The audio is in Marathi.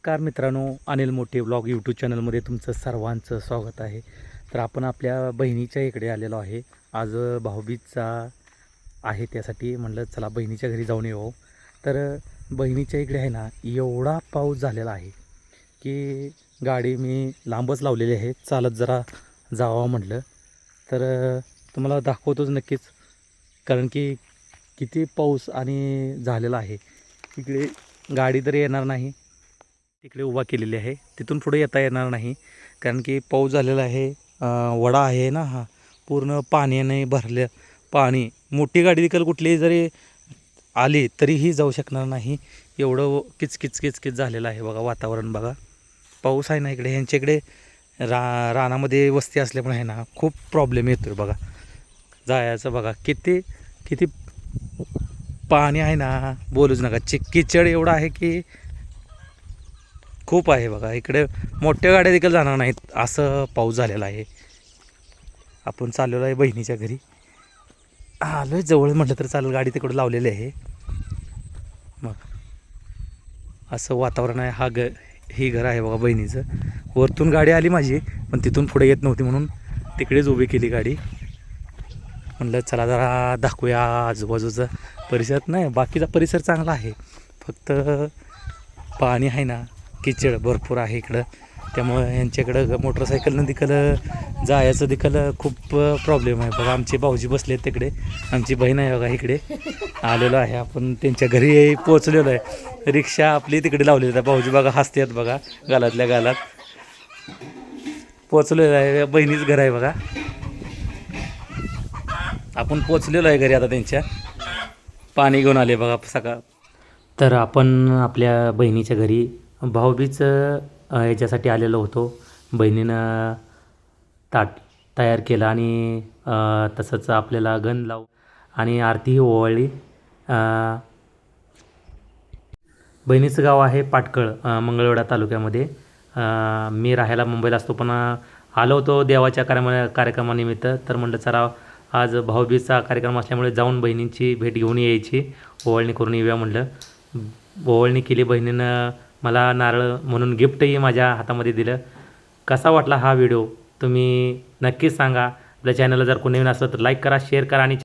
नमस्कार मित्रांनो अनिल मोठे ब्लॉग यूट्यूब चॅनलमध्ये तुमचं सर्वांचं स्वागत आहे. तर आपण आपल्या बहिणीच्या इकडे आलेलो आहे. आज भाऊबीजचा आहे त्यासाठी म्हणलं चला बहिणीच्या घरी जाऊन येऊ. तर बहिणीच्या इकडे आहे ना एवढा पाऊस झालेला आहे की गाडी मी लांबच लावलेली आहे. चालत जरा जावं म्हटलं तर तुम्हाला दाखवतोच नक्कीच कारण की किती पाऊस आणि झालेला आहे. इकडे गाडी तर येणार नाही. तिकडे उभा केलेली आहे. तिथून पुढे येता येणार नाही. कारण की पाऊस झालेला आहे. वडा आहे ना हा. पूर्ण पाण्याने भरलं पाणी. मोठी गाडी देखील कुठलीही जरी आली तरीही जाऊ शकणार नाही. एवढं किचकिच किचकिच झालेलं आहे बघा वातावरण बघा. पाऊस आहे ना इकडे. ह्यांच्या इकडे रा रानामध्ये वस्ती असल्यामुळे आहे ना खूप प्रॉब्लेम येतो बघा. जायचं बघा. किती किती पाणी आहे ना. बोलूच नका. चिक किचड एवढं आहे की खूप आहे बघा. इकडे मोठ्या गाड्या देखील जाणार नाहीत. असं पाऊस झालेला आहे. आपण चाललेलो आहे बहिणीच्या घरी. आलो आहे जवळ म्हटलं तर चालेल. गाडी तिकडं लावलेली आहे. मग असं वातावरण आहे. हा ग ही घर आहे बघा बहिणीचं. वरतून गाडी आली माझी पण तिथून पुढे येत नव्हती म्हणून तिकडेच उभी केली गाडी. म्हणलं चला जरा दाखवूया आजूबाजूचा परिसर. नाही बाकीचा परिसर चांगला आहे. फक्त पाणी आहे ना किचड भरपूर आहे इकडं. त्यामुळं यांच्याकडं मोटरसायकलनं देखील जायचं देखील खूप प्रॉब्लेम आहे. बघा आमचे भाऊजी बसले आहेत तिकडे. आमची बहीण आहे बघा इकडे. आलेलो आहे. आपण त्यांच्या घरी पोचलेलो आहे. रिक्षा आपली तिकडे लावलेली आहे. भाऊजी बघा हसते आहेत बघा गालातल्या गालात. पोचलेलो आहे. बहिणीच घर आहे बघा. आपण पोचलेलो आहे घरी आता त्यांच्या. पाणी घेऊन आले बघा सकाळ. तर आपण आपल्या बहिणीच्या घरी भाऊबीज याच्यासाठी आलेलो होतो. बहिणीनं ताट तयार केलं आणि तसंच आपल्याला गण लाव आणि आरतीही ओवाळली. बहिणीचं गाव आहे पाटकळ मंगळवेढा तालुक्यामध्ये. मी राहायला मुंबईला असतो पण आलो होतो देवाच्या कार्यमा कार्यक्रमानिमित्त. तर म्हटलं चला आज भाऊबीजचा कार्यक्रम असल्यामुळे जाऊन बहिणींची भेट घेऊन यायची. ओवाळणी करून येऊया म्हटलं. ओवाळणी केली बहिणीनं मला नारळ म्हणून गिफ्टही माझ्या हातामध्ये दिलं. कसा वाटला हा व्हिडिओ? तुम्ही नक्कीच सांगा. आपल्या चॅनलला जर कोणी नवीन असलं तर लाईक करा शेअर करा आणि